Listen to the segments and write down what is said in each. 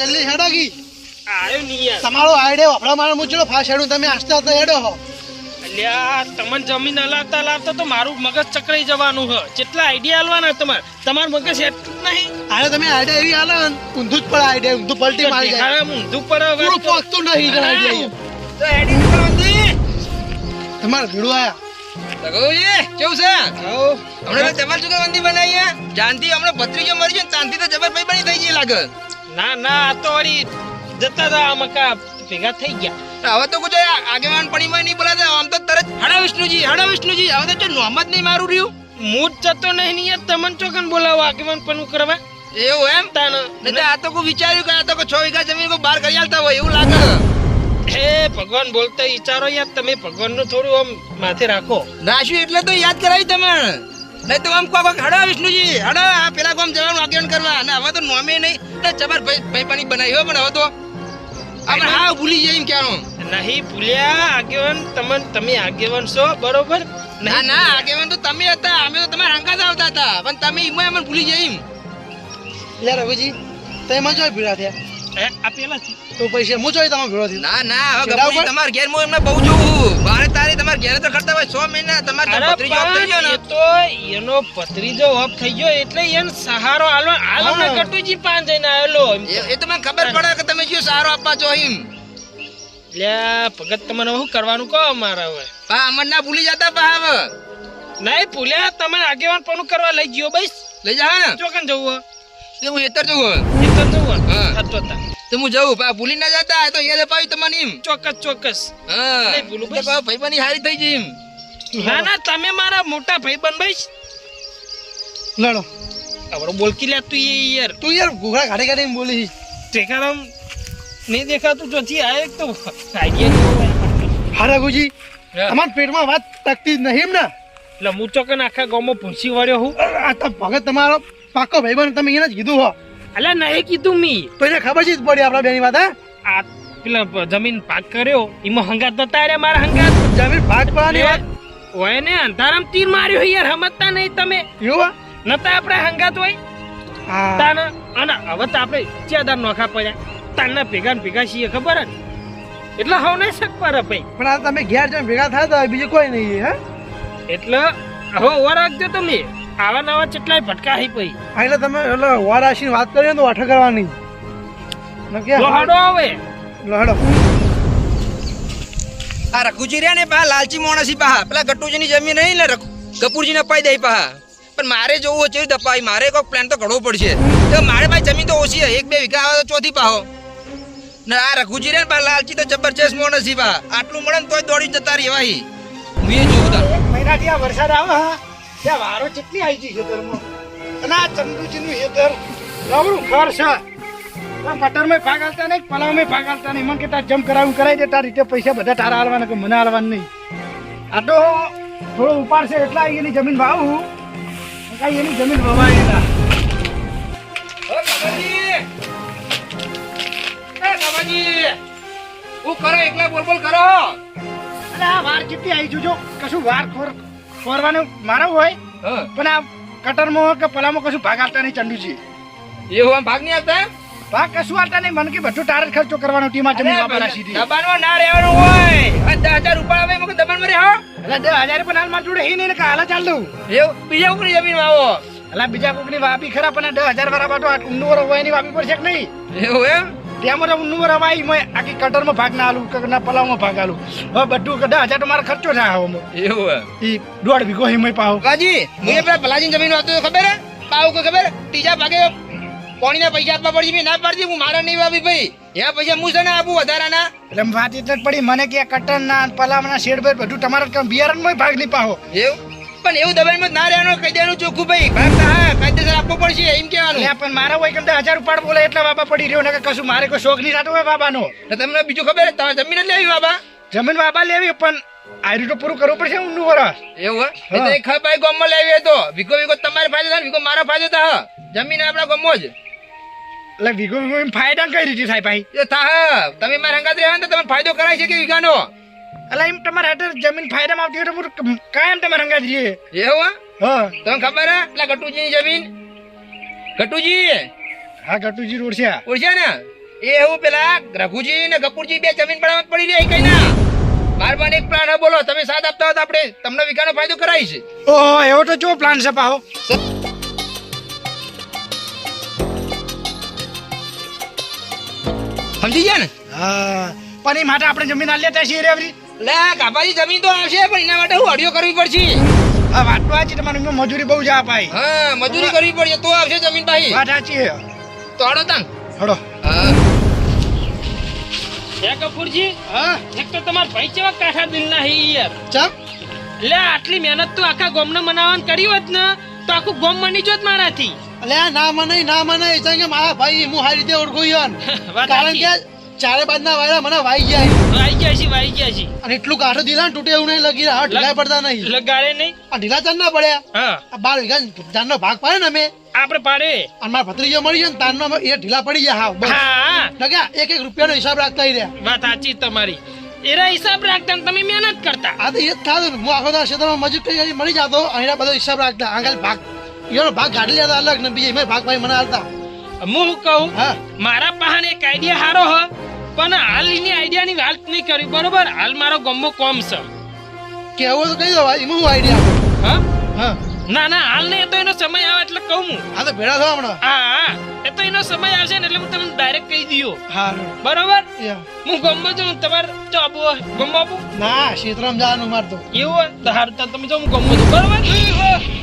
જલ્દી હેડો કી. આયો નહીં યાર. તમારો આઈડે વાપરવા મારે હું ફાસ હેડું તમે આસ્તે આસ્તે હેડો હો. અલ્યા તમને જમીન હલાવતા લાવતા તો મારું મગજ ચકરાઈ જવાનું હ. જેટલા આઈડિયા આલવાના તમાર તમાર મગજ એટ નહીં. આરે તમે આઈડિયા એવી આલો ઊંધું જ પડ આઈડિયા ઊંધું પલટી મારી જાય. દેખાડે ઊંધું પડ હવે પૂરું તો. નહીં જરા આઈડિયા તો એડિટ કરવાની તમાર ભીડો આયા. કેવું છે? આવો. હમણાં તો જબર ચુકરવંતી બનાવી જાનથી હમણાં ભત્રીજો મરી ગયો ને ચાંદથી તો જબર ભાઈ બની થઈ ગઈ લાગે. ના ના આ તો વળી જતા હતા મકા ભેગા થઈ ગયા. હવે તો કોઈ આગેવાન પણીમાં નહીં બોલાતા આમ તો તરત હડા વિષ્ણુજી હડા વિષ્ણુજી હવે તો નોમત જ નહીં મારું રહ્યું. મૂડ જતો નહીં ને યાર તમને ચોકન બોલાવો આગેવાન પણ કરવા? એવું એમ? તાન નહીં આ તો કોઈ વિચાર્યું કે આ તો છ વીઘા જમીન કોઈ બહાર કરી આલતા હોય એવું લાગે. હે ભગવાન બોલતા વિચારો યાર તમે ભગવાનનું થોડું આમ માથે રાખો. નાશ્યું એટલે તો યાદ કરાવી તમે? નહીં તો આમ કહો કે હડા વિષ્ણુજી હડા. આ પેલા ગામ જવાનું આગેવાન કરવા. અને હવે તો નોમે નહીં. ને જબર ભાઈ ભાઈ પાણી બનાવી હો પણ હવે તો આપણે હા ભૂલી જઈએ એમ કહેવાનું. નહીં ભૂલ્યા આગેવાન તમે તમે આગેવાન છો બરોબર? ના ના આગેવાન તો તમે હતા. અમે તો તમારા હંગાત આવતા હતા. પણ તમે ઈમાં અમને ભૂલી જઈએ એમ. લે રઘુજી તમે મજો ભીડા થયા. હે, આ પેલા. તો પૈસા હું જોઈ તમે ભીડો થી ના ના હવે તમારા ઘેર હું એમને બહુ જોઉં બારે તમારા ઘેર તો કરતા હોય સો મહિના તમારે અરે ભત્રીજો થઈ ગયો ને. તો એનો ભત્રીજો ઓફ થઈ ગયો એટલે એને સહારો આલો આલો ને કટુજી પાન જઈને આવેલો એ- તો મને ખબર પડે કે તમે શું સહારો આપવા છો એમ? લે ભગત તમને શું કરવાનું કહો અમારે હવે. પા અમર ના ભૂલી જતા પા હવે. નહીં ભૂલ્યા તમે આગેવાન પણ કરવા લઈ ગયો બસ. લઈ જાવ ને. ચોકન જવું? હું એતર જવું એતર જવું હા. તા. તો હું જઉં. પા ભૂલી ના જતા. તો યાદ અપાવી તમને એમ. ચોક્કસ ચોક્કસ. હા. નહીં ભૂલું ભાઈ પા ભાઈ બની હારી થઈ જઈ એમ. ના ના તમે મારા મોટા ભાઈ બન ભાઈ લડો. આવડો બોલકી લે તું એ યાર. તું યાર ઘોઘા ઘાડે એમ બોલી ટેકારામ નહીં દેખાતું ચોથી આ એક તો આઈડિયા હા રઘુજી. તમારા પેટમાં વાત તકતી જ નહીં એમ ને. એટલે હું ચોકન આખા ગામમાં ભૂંસી વળ્યો હું. આ તો ભગત તમારો પાકો ભાઈબંધ તમે એને જ કીધું હો. અલ્યા નહીં કીધું મી. તો એને ખબર છે જ પડી આપણા બેની વાત હા? આ પેલા જમીન પાક કર્યો એમાં હંગાત નતા રે મારા હંગાત. જમીન ભાગ પડવાની વાત? ઓય ને અંધારામ તીર માર્યો યાર હમતતા નહીં તમે. યો નતા આપણે હંગાત હોય? તાના અને હવે તો આપણે ચેદાર નોખા પડ્યા. તાના ભેગા ને ભેગા છીએ ખબર જ એટલે હવે નહીં શક પર ભાઈ. પણ આ તમે ઘેર જઈને ભેગા થાય તો બીજું કોઈ નહીં હે? એટલે હવે ઓવર રાખજો તમે. આવા નવા કેટલાય ભટકા હી પઈ. એટલે તમે એટલે વારાશી વાત કરીએ તો વાઠા કરવાની. લોહાડો આવે. લડો આ રઘુજી રહ્યા ને પા લાલચી મોણસી પા. પેલા ગટુજીની જમીન નહીં ને કપૂરજીને અપાઈ દઈ પા. પણ મારે જોવું છે દપાઈ મારે કોઈ પ્લાન તો ઘડવો પડશે. તો મારે ભાઈ જમીન તો ઓછી એક બે વીઘા આવે તો ચોથી પાહો. ને આ રઘુજી રે પા લાલચી તો જબરજસ્ત મોણસી પા. આટલું મળે ને તોય દોડી જતા રહેવા હી એ જોઉં તા મહિના વરસાદ આવે હા? ત્યાં વારો કેટલી આવી ગઈ ખેતરમાં અને આ ચંદુજીનું ખેતર નવરું ઘર છે. આ મટરમાં ભાગ નહીં પલાવમાં ભાગ નહીં. મને કે તાર જમ કરાવું કરાવી દે તાર રીતે પૈસા બધા તારા હાલવાના કે મને હાલવાના નહીં. આ તો થોડો ઉપાડશે એટલા એની જમીન વાવું. કાંઈ એની જમીન વવાય ના! હું કરો એકલા બોલ બોલ કરો. અને આ વાર કેટલી આવી છું જો. કશું વાર ખોર ખોરવાનું માનવ હોય પણ આ કટરમાં કે પલામાં કશું ભાગ આલતા નહીં ચંડુજી એવું આમ ભાગ નહીં આપતા ભાગ કશું આલતા નહીં મને કે બધું તારે ખર્ચો કરવાનો ટીમાં જમીન વાપરા સીધી. દબાણમાં ના રહેવાનું હોય. દસ હજાર રૂપિયા આવે મને દબાણમાં રહો એટલે દસ હજાર પણ હાલ માર જોડે હી નહીં કે હાલ ચાલ દઉં. એવું બીજા ઉપરી જમીન આવો એટલે બીજા કોકની વાપી ખરા પણ દસ હજાર વાળા બાટો ઊંડું હોય એની વાપી પડશે કે નહીં? એવું એમ? ત્યાં મને ઊંડું વરો વાઈ મેં આખી કટરમાં ભાગ ના આલું કે ના પલાવમાં ભાગ આલું. હવે બધું કે દસ હજાર તો મારો ખર્ચો થાય હવે એવું ઈ દોઢ વીઘો હિમય પાવ કાજી મને પેલા ભલાજી જમીન વાતો ખબર હે? પાવ કે ખબર ત્રીજા ભાગે કોણીના પૈસા આપવા પડશે મેં ના પાડતી હું મારા નહીં વાપી ભાઈ. એના પૈસા હું છે ને આપું વધારાના. એટલે વાત એટલે જ પડી મને કે કટરના કટર ના પલાવના શેડ ભાઈ બધું તમારે બિયારણ બિયારણમાં ભાગ નહીં પાહો. એવું? પણ એવું દબાણમાં ના રહેવાનું કહી દેવાનું ચોખ્ખું ભાઈ હા કાયદેસર આપવો પડશે એમ કહેવાનું. પણ મારા હોય કેમ હજાર ઉપાડ બોલે એટલા બાબા પડી રહ્યો ને કશું મારે કોઈ શોખ નહીં થતો હોય બાબાનો. તમને બીજું ખબર હે તમારે જમીન જ લેવી બાબા. જમીન બાબા લેવી પણ તો પૂરું કરવું પડશે ઊંડું વરસ. એવું ખપાઈ ગામમાં લેવી તો. તમારે ફાયદો થાય ને મારો ફાયદો થાય જમીન આપણા ગામમાં જ. એટલે વીઘો વીઘો ફાયદા કઈ રીતે થાય ભાઈ. એ થાય તમે મારા હંગાત રહ્યા ને તો તમને ફાયદો કરાય છે કે વીઘાનો? એટલે એમ તમારે હાટે જમીન ફાયદામાં આવતી હોય તો કાયમ તમારે રંગા જઈએ એવું હે. તમને ખબર હે? પેલા ગટુજીની જમીન? ગટુજી? હા ગટુજી રોડ છે. ઓળખ્યા ને? એ એવું પેલા રઘુજી ને ગપુરજી બે જમીન પડામાં પડી રહી કઈ ના. પાસે એક પ્લાન બોલો તમે સાથ આપતા હોય તો આપણે. તમને વિકાનો ફાયદો કરાવી છે. ઓહો એવો તો જો પ્લાન છે પાહો? સમજી ગયા ને? હા. પણ એ માટે આપણે જમીન આલી લેતા છીએ રેવરી લે કાપાજી જમીન તો આવશે પણ એના માટે હું અડિયો કરવી પડશે. હા વાત તો સાચી તમારી મજૂરી બહુ જા ભાઈ હા મજૂરી કરવી પડશે તો આવશે જમીન ભાઈ વાત સાચી છે. તો હડો તાન. હડો હા. હે કપૂરજી હા? એક તો તમાર ભાઈ ચેવા કાઠા દિલના હે યાર. ચમ? લે આટલી મહેનત તો આખા ગોમને મનાવવાનું કરી હોત ને તો આખું ગોમ મની જોત મારાથી. અલે ના મને ના મને એ છે કે મારા ભાઈ હું સારી રીતે ઓળખું કારણ કે. ચારે બાજના વાયરા મને વાઈ ગયા વાઈ ગયા છે વાઈ ગયા છે. અને એટલું કાઠું ને તૂટે એવું નહીં લગી રહ્યા. ઢીલા પડતા નહીં. લગાડે નહીં. આ ઢીલા ચાર ના પડ્યા. હા. બાર વીઘા જાનનો ભાગ પાડે ને અમે. આપણે પાડે. અને મારા ભત્રીજો મળી જાય ને તારનો એ ઢીલા પડી ગયા. હા બસ. હા. લગ્યા એક એક રૂપિયાનો હિસાબ રાખતા રહ્યા. વાત સાચી તમારી. એરા હિસાબ રાખતા તમે મહેનત કરતા. આ તો એ જ થાય હું આખો દાડો ક્ષેત્રમાં મજૂર કરી મળી જાતો. અહીંયા બધો હિસાબ રાખતા. આગળ ભાગ. એનો ભાગ કાઢી લેતા અલગ ને બીજે ભાગ ભાઈ મને હાલતા. હું કહું? હા. મારા પાસે એક આઈડિયા હારો હ. પણ હાલ એની આઈડિયાની વાત નહીં કરી બરોબર? હાલ મારો ગમો કોમ છે. કેવો તો કહી દો ભાઈ હું આઈડિયા હા? હા. ના ના હાલ નહીં તો એનો સમય આવે એટલે કહું હું. હા તો ભેળા થવા હમણાં. હા હા એ તો એનો સમય આવશે ને એટલે હું તમને ડાયરેક્ટ કહી દયો. હા. બરોબર? હું ગમો છું તમારે જો આપો ગમો આપો? ના ક્ષેત્રમાં જવાનું મારતો એવું હોય તો હાર તો તમે જો હું ગમો છું. બરોબર?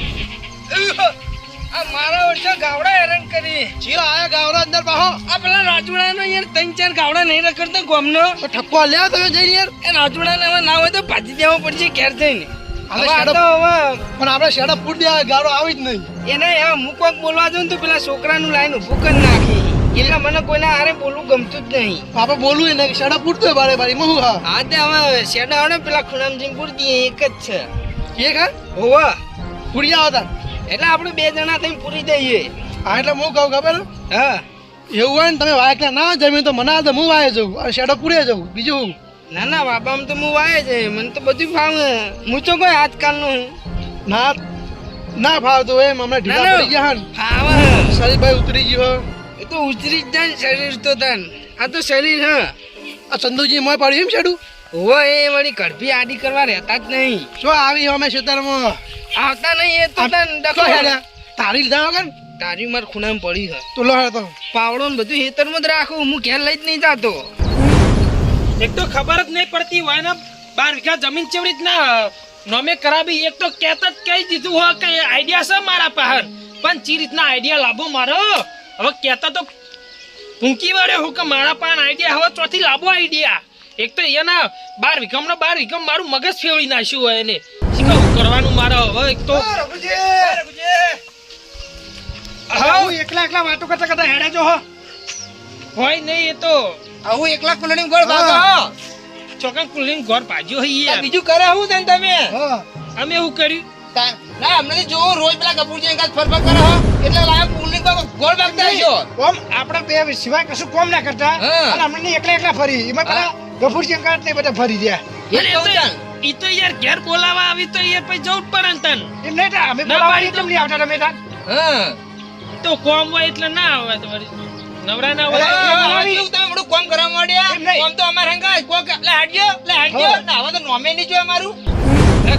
કરી. ચીરો આયા ગાવડા અંદર પાહો. આ પેલા રાજવાડાનો યાર ત્રણ ચાર ગાવડા નહીં રખડતા ગોમનો. તો ઠપકો લ્યા તમે યાર. એ રાજુડાને હવે ના હોય તો ભાજી દેવો પડશે ઘેર જઈને. પણ આપણે શેડા ફૂટ દે ગાવડો આવી જ નહીં. એને હવે હું કોઈક બોલવા જાઉં તો પેલા છોકરાનું લાઈન ઊભું કરી નાખી. એટલે મને કોઈના હારે બોલવું ગમતું જ નહીં. આપણે બોલવું એને શેડા પૂરતો બારે બારી હું હા? હા તે હવે શેડા આવે પેલા ખૂણામજી પૂરતી એક જ છે. એ હા? હોવા. પૂરી આવો તાર. એટલે આપણે બે જણા થઈને પૂરી દઈએ. હા એટલે હું કહું ખબર હા એવું હોય ને તમે વાયકલા ના જમીન તો મને તો હું વાય જઉં? શેડો પૂરે જઉં બીજું ના ના બાપામ તો હું વાય છે મને તો બધું ફાવે. હું તો કોઈ આજકાલનું ના ના ફાવતું એમ હમણાં ઢીલા. પડી ગયા હન. ફાવે. શરીરભાઈ ઉતરી ગયો એ તો ઉતરી જ જાય શરીર તો તન. આ તો શરીર હા. આ ચંદુજી મોય પાડ્યું એમ શેડું? હોય એ વળી કડપી આડી કરવા રહેતા જ નહીં. શું આવી અમે ખેતરમાં આવતા નહીં એ તો તન ડખો. તારી લીધા વગર? તારી માર ખૂણામાં પડી છે તું લો તો. પાવડો ને બધું હેતરમાં જ રાખું હું ઘેર લઈ જ નહીં જાતો. એક તો ખબર જ નહીં પડતી હોય ને બાર વીઘા જમીન ચેવડી જ ના નોમે કરાવી એક તો કેત જ કહી દીધું હોય કે આઈડિયા છે મારા પાસે પણ ચી રીતના આઈડિયા લાભો મારો? હવે કહેતા તો ફૂંકી વળ્યો હું કે મારા પાસે આઈડિયા હવે ચોથી લાભો આઈડિયા એક તો એના બાર વીઘામાં ને બાર વીઘામાં મારું મગજ ફેરવી નાખ્યું હોય એને. શું કરવાનું મારો હવે. એક તો હા. હું એકલા એકલા વાતો કરતા કરતા હેડે જો હો. હોય નહીં એ તો. હું એકલા કુલણી ગોળ ભાગો ચોકન કુલણી ગોળ ભાજ્યો હોય બીજું કરે હું તને તમે? હા. અમે એવું કર્યું. ના અમને જો રોજ પેલા કપૂરજી એકાદ ફરફર કરે હો. એટલે લાયા પુલની ગોળ ભાગતા હશો. કોમ આપણે બે સિવાય કશું કોમ ના કરતા. અને અમને એકલા એકલા ફરી. એમાં પેલા ગફુરજી અંકાત ને બધા ફરી ગયા એ અરે કહું તો- ઈ તો યાર ઘેર બોલાવા આવી તો યાર પછી જવું પડે ને તન. તા, અમે કેમ નહીં આવતા તમે તાર? હા. તો કોમ હોય એટલે ના આવે તમારી નવરા ના હોય એ હા, બોલાવી. કેવું તમે કોમ કરવા માંડ્યા? કોમ તો અમારે હંગાય. કોક એટલે હાડજો, એટલે હાડજો. ના, હવે તો નોમે નહીં જોયે અમારું.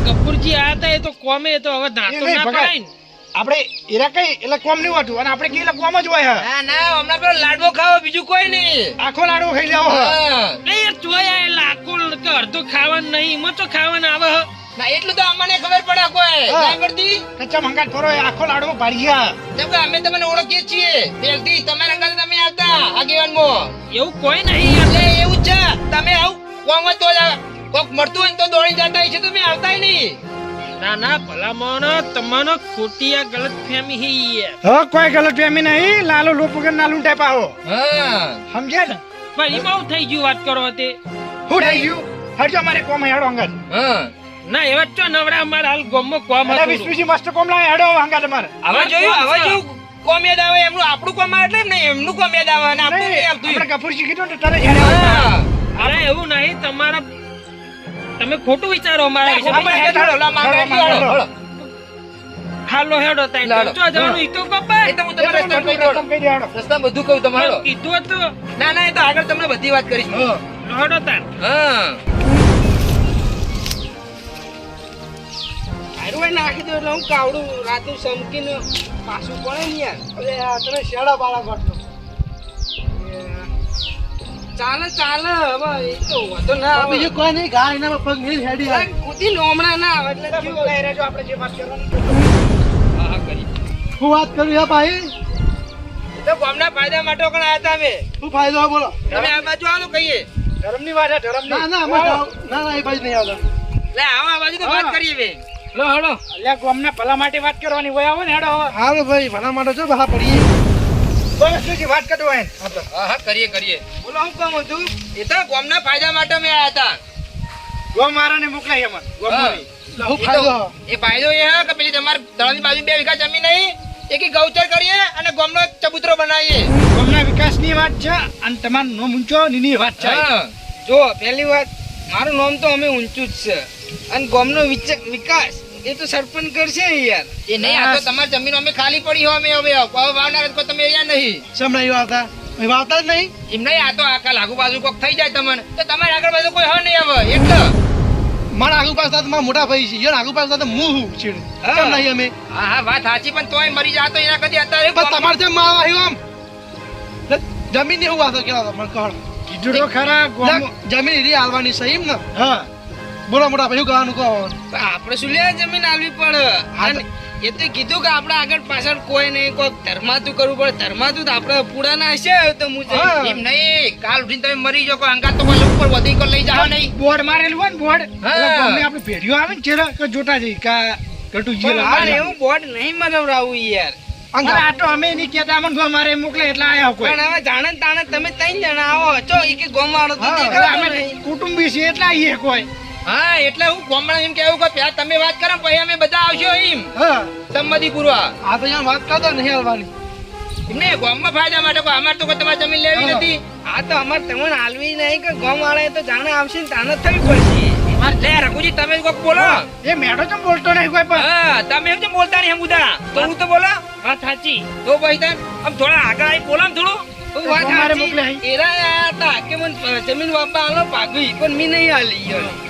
કપૂરજી આ હતા એ તો કોમે એ તો હવે એ ના પડાય ને આપણે એરા કઈ એટલે કોમ નહીં હોતું અને આપણે કોમ જ હોય હે. ના, ના, હમણાં પેલો લાડવો ખાવો, બીજું કોઈ નહીં. આખો લાડવો ખાઈ લેવો હે. એ યાર જોયા એ લાખો કે અડધો ખાવાનું નહીં એમાં તો ખાવાનું આવે હ. ના, એટલું તો અમને ખબર પડે કોઈ. ના કચ્ચા આખો લાડવો પાડી ગયા જેમ કે અમે તમને ઓળખીએ છીએ. પહેલથી તમારા તમે આવતા, આગેવાનમાં. એવું કોઈ નહીં એટલે એવું છે. તમે આવું કોમ તો કોક મળતું હોય તો દોડી જતા છે, તમે આવતા નહીં. ના ના ભલામણ તમારો ખોટી આ ગલત ફેમી હી કોઈ ગલત ફેમી નહીં લાલો લોપ વગર નાલું ટાઈપ આવો હા. સમજ્યા ને પણ એમાં હું થઈ ગયું વાત કરો તે હું થઈ ગયું હરજો અમારે કોમ હેડો અંગત હા. ના એવા ચો નવરા અમારા હાલ ગોમો કોમ હતું. વિષ્ણુજી મસ્ત કોમ લાય હેડો અંગત અમારે. હવે જોયું હવે જોયું કોમ યાદ આવે એમનું આપણું કોમ એટલે ને એમનું કોમ યાદ આવે ને આપણે નહીં આવતું આપણે ગફુરજી કીધું ને તો તરત હેડે અરે એવું નહીં તમારા તમે ખોટું વિચારો અમારા વિશે. આપણે હેડ હાલો, લા, માંગે હાલો, હેડો તાઈ. જો જવાનું ઈ તો એ તો હું તમને રસ્તા કહી દઉં. રસ્તા બધું કહું તમારો. કીધું તો ના ના એ તો આગળ તમને બધી વાત કરીશ. હેડો તાર. હા. હારું નાખી દો એટલે હું કાવડું રાતનું સમકીને પાછું પડે ને યાર. અરે તને શેડા બાળા કરતો ચાલે ચાલે હવે એ તો વધુ ના આવે. બીજું કોઈ નહીં ગા એના પગ નહીં હેડી. કુદી લોમડા ના આવે એટલે કેવું? લઈ રહેજો, આપણે જે વાત કરવાનું હા હા કરી. હું વાત કરું યા ભાઈ? તો ગામના ફાયદા માટે પણ આયા હતા અમે. શું ફાયદો બોલો? તમે આ બાજુ આવો કહીએ. ધર્મની વાત છે, ધર્મની. ના ના ના ના એ બાજુ નહીં આવતા. લે આવો આ બાજુ તો વાત કરીએ બે લો હેડો. અલ્યા ગામના ભલા માટે વાત કરવાની હોય આવો ને હેડો હાલો ભાઈ ભલા માટે જો બહા પડી બસ શું વાત કરતો હોય હા હા કરીએ કરીએ. બોલો હું કામ હતું? એ તો ગોમના ફાયદા માટે અમે આયા હતા. ગો મારાને મોકલાય એમાં ગોમની. હું. એ ફાયદો એ ફાયદો એ હે કે પેલી તમારે દળની બાજુ બે વીઘા જમીન નહીં એકી ગૌચર કરીએ અને ગોમનો ચબુતરો ચબૂતરો બનાવીએ. ગોમના વિકાસની વાત છે અને તમારું નામ ઊંચો નીની વાત છે. જો પહેલી વાત મારું નામ તો અમે ઊંચું જ છે. અને ગોમનો વિચ- વિકાસ એ તો સરપંચ કરશે યાર. એ નહીં આ તો તમારી જમીન અમે ખાલી પડી હોય અમે હવે વાવનાર કો તમે અહીંયા નહીં. સમ આવતા વાવતા? જ નહીં? એમ નહીં આ તો આખા લાગુ બાજુ કોક થઈ જાય તમને. તો તમારે આગળ બાજુ કોઈ હોય નહીં હવે એટલે મારા આગુ પાછળ તો મારા મોટા ભાઈ છે. યાર આગુ પાછળ તો હું હું છે હા. કેમ નહીં અમે? હા હા વાત સાચી પણ તોય મરી જા તો એના કદી અત્યારે પણ તમારે જેમ માં આવ્યો આમ. જમીનની હું વાતો કેવા મને કહો. કીધું ખરા જમીન એરી હાલવાની સહી એમ ને? હા. બોલો મોટા ભાઈ કરવાનું કહો? આપણે શું લે જમીન આલવી પડે. અને એ તો કીધું કે આપણે આગળ પાછળ કોઈ નહીં કોઈ ધર્માતું કરવું પડે. ધર્માતું તો આપણે પુરાના હશે તો હું. એમ નહીં કાલ ઉઠીને તમે મરી કોઈ અંગાત તો કોઈ ઉપર વધી કોઈ લઈ જાવ નહીં. બોર્ડ મારેલું હોય ને બોર્ડ? હા. આપણે ગામની આવે ને ચેરા કે જોતા જઈ કા કટુ પણ લા- એવું બોર્ડ નહીં મનાવડાવવું યાર. અરે આ તો અમે નહીં કેતા અમને ગો મારે મોકલે એટલે આયા કોઈ. પણ હવે જાણે તાણે તમે ત્રણ જણા આવો. એ કે ગોમાળો તો અમે કુટુંબી છે એટલે આવીએ કોઈ. હા એટલે હું ગામડા એમ કેવું કે પેલા તમે વાત કરો પછી અમે બધા આવશો એમ. હા. સંમતિ પૂરવા. આ તો યાર વાત કરતો નહીં હાલવાની એમને ગામમાં ફાયદા માટે કોઈ અમારે તો કોઈ તમારે જમીન લેવી નથી. આ તો અમારે તમને હાલવી નહીં કે વાળા તો જાણે આવશે ને તાને થવી પડશે. લે રઘુજી તમે કોક બોલો. એ મેડો તો બોલતો નહીં કોઈ પણ? હા તમે એમ બોલતા નહીં હમુદા? તો હું તો બોલો. વાત સાચી. તો ભાઈ તને આમ થોડા આગળ આવી બોલો ને થોડું. વાત સાચી. એરા હતા કે મને જમીન વાપા આલો ભાગવી પણ મી નહીં હાલી યાર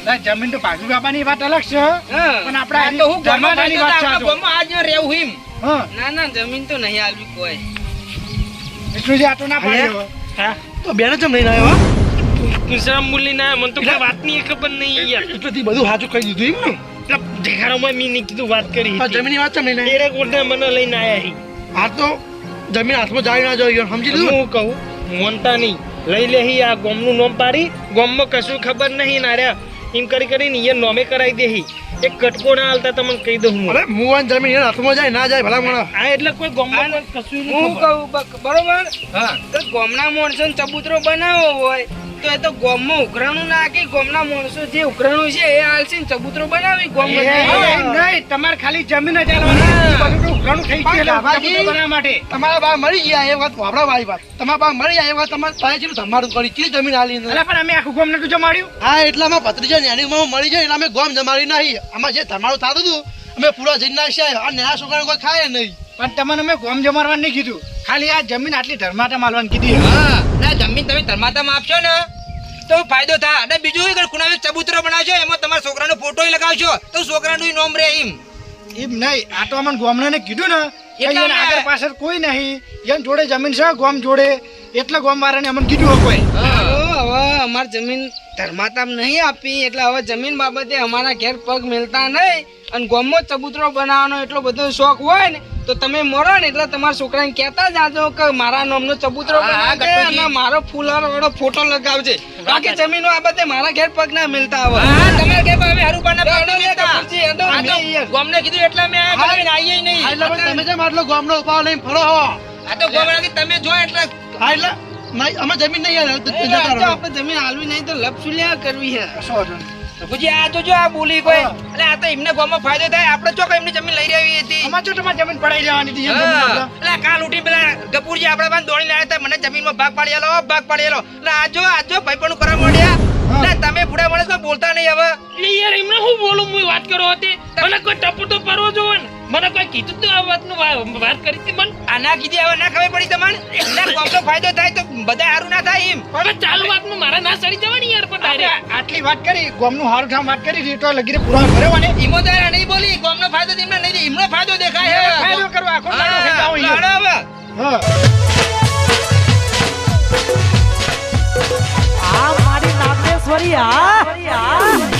જમીન તો ભાગુ બાપાની વાત અલગ છે પણ આપણે આ તો હું ધર્માદાની વાત છે તો. આપણા આજ રહેવું હિમ. ના ના જમીન તો નહીં આલવી કોઈ. એટલું જ આટો ના પાડે હા. તો બેને ચમ નહીં આવ્યો હા? મુલી ના મને તો કોઈ વાતની એ ખબર નહીં યાર. એટલેથી બધું સાચું કહી દીધું એમ ને દેખાડોમાં મી ની કીધું વાત કરી જમીનની વાત છે નહીં? ડેરે કોટને મને લઈને આયા હી આ તો જમીન હાથમાં જાય ના જાય સમજી લીધું? હું કહું મોનતા નહીં. લઈ લે હી આ ગોમનું નોમ પાડી. ગોમમાં કશું ખબર નહીં નાર્યા એમ કરી કરીને એ નોમે કરાવી દેહી એ એક કટકો ના હાલતા તમને કહી દઉં હું. અરે મુવાન જમીન એના હાથમાં જાય ના જાય ભલા મને આ એટલે કોઈ ગોમમાં કશું હું કહું બરોબર? હા. તો ગોમના માણસો ચબૂતરો બનાવો હોય. તો એ તો ગોમમાં ઉઘરાણું નાખી ગોમના માણસો જે ઉઘરાણું છે એ આલસી ને ચબૂતરો બનાવી ગોમ નહીં તમારે ખાલી જમીન જ થઈ માટે. તમારા બા મરી ગયા એ વાત વાપરા ભાઈ વાત. તમારા બા મરી ગયા એ વાત તમારે પાસે છે તમારું કરી ચી જમીન આલી પણ અમે આખું ગામ નતું જમાડ્યું. હા એટલામાં ભત્રીજા નેનીમાં મળી જાય એટલે અમે ગોમ જમાડી નહીં આમાં જે તમારું થતું હતું અમે પૂરા જઈને નાખ્યા આ નેના છોકરાને કોઈ ખાય નહીં. પણ તમને અમે ગોમ જમાડવાનું નહીં કીધું. ખાલી આ જમીન આટલી ધર્માતા માલવાની કીધી હા ના જમીન તમે ધર્માતામાં આપશો ને તો ફાયદો થાય અને બીજું કે ખૂણામાં ચબૂતરો બનાવશો એમાં તમારા છોકરાનો ફોટો લગાવશો તો છોકરાનું નોમ રહે એમ. એમ નહીં આ તો અમને ગોમડાને કીધું ને એટલા આગળ પાછળ કોઈ નહીં. એમ જોડે જમીન છે ગોમ જોડે. એટલે ગોમ વાળાને અમને કીધું હોય કોઈ. હવે અમાર જમીન ધર્માતા નહીં આપી એટલે હવે જમીન બાબતે અમારા ઘેર પગ મેલતા નહીં. અને ગોમમાં ચબૂતરો બનાવવાનો એટલો બધો શોખ હોય ને તો તમે મરો ને એટલે તમારા છોકરાને કહેતા જાજો કે મારા નામનો ચબૂતરો હા, બનાવજે અને મારો ફૂલર વાળો ફોટો લગાવજે બાકી જમીન બધે મારા ઘેર પગ ના મિલતા આવે હા તમારે કે અમે. આ તો અમે યાર. ગોમને કીધું એટલે અમે આ. આવીએ નહીં એટલે તમે જેમ આટલો ગોમનો ઉપાવ લઈને ફરો હો આ તો ગોમડાથી તમે જો એટલે હા એટલે નહીં, અમે જમીન નહીં આ. આપણે જમીન હાલવી નહીં તો લપસુલ્યા કરવી હે નહીં. ગુજી આ જોજો આ બોલી કોઈ. એટલે આ તો એમને ગોમાં ફાયદો થાય. આપણે ચોક એમની જમીન લઈ રહી હતી. અમાર જો તમારે જમીન પડાઈ જવાની હતી એટલે કાલ ઉઠી પેલા ગપુરજી આપણા પાસે દોડીને આવ્યા હતા. મને જમીનમાં ભાગ પાડી આલો ભાગ પાડી આલો. એટલે આજો આજો પણ કરવા માંડ્યા. એટલે તમે બુડા માણસ બોલતા નહીં હવે. એટલે યાર એમને હું બોલું? હું વાત કરો હતી. મને કોઈ ટપુ તો પરવો જોવે ને? કીધું તું આ વાતનું વા- વાત કરી હતી મન. આ ના કીધી હવે ના ખબર પડી તમને? ના કોમનો ફાયદો થાય તો બધા સારું ના થાય એમ. હવે ચાલુ વાતનું મારા ના સડી જવાની યાર પણ આપણે આટલી વાત કરી ગોમનું હારું ઠામ વાત કરી રીટો લગી રે પૂરા ભર્યો અને ઈમો તારા નહીં બોલી ગોમનો ફાયદો તેમને નહીં દે એમનો ફાયદો દેખાય હે. ફાયદો કરવા આખો ખેંચાવો હવે. હા. આ મારી નાગેશ્વરી આ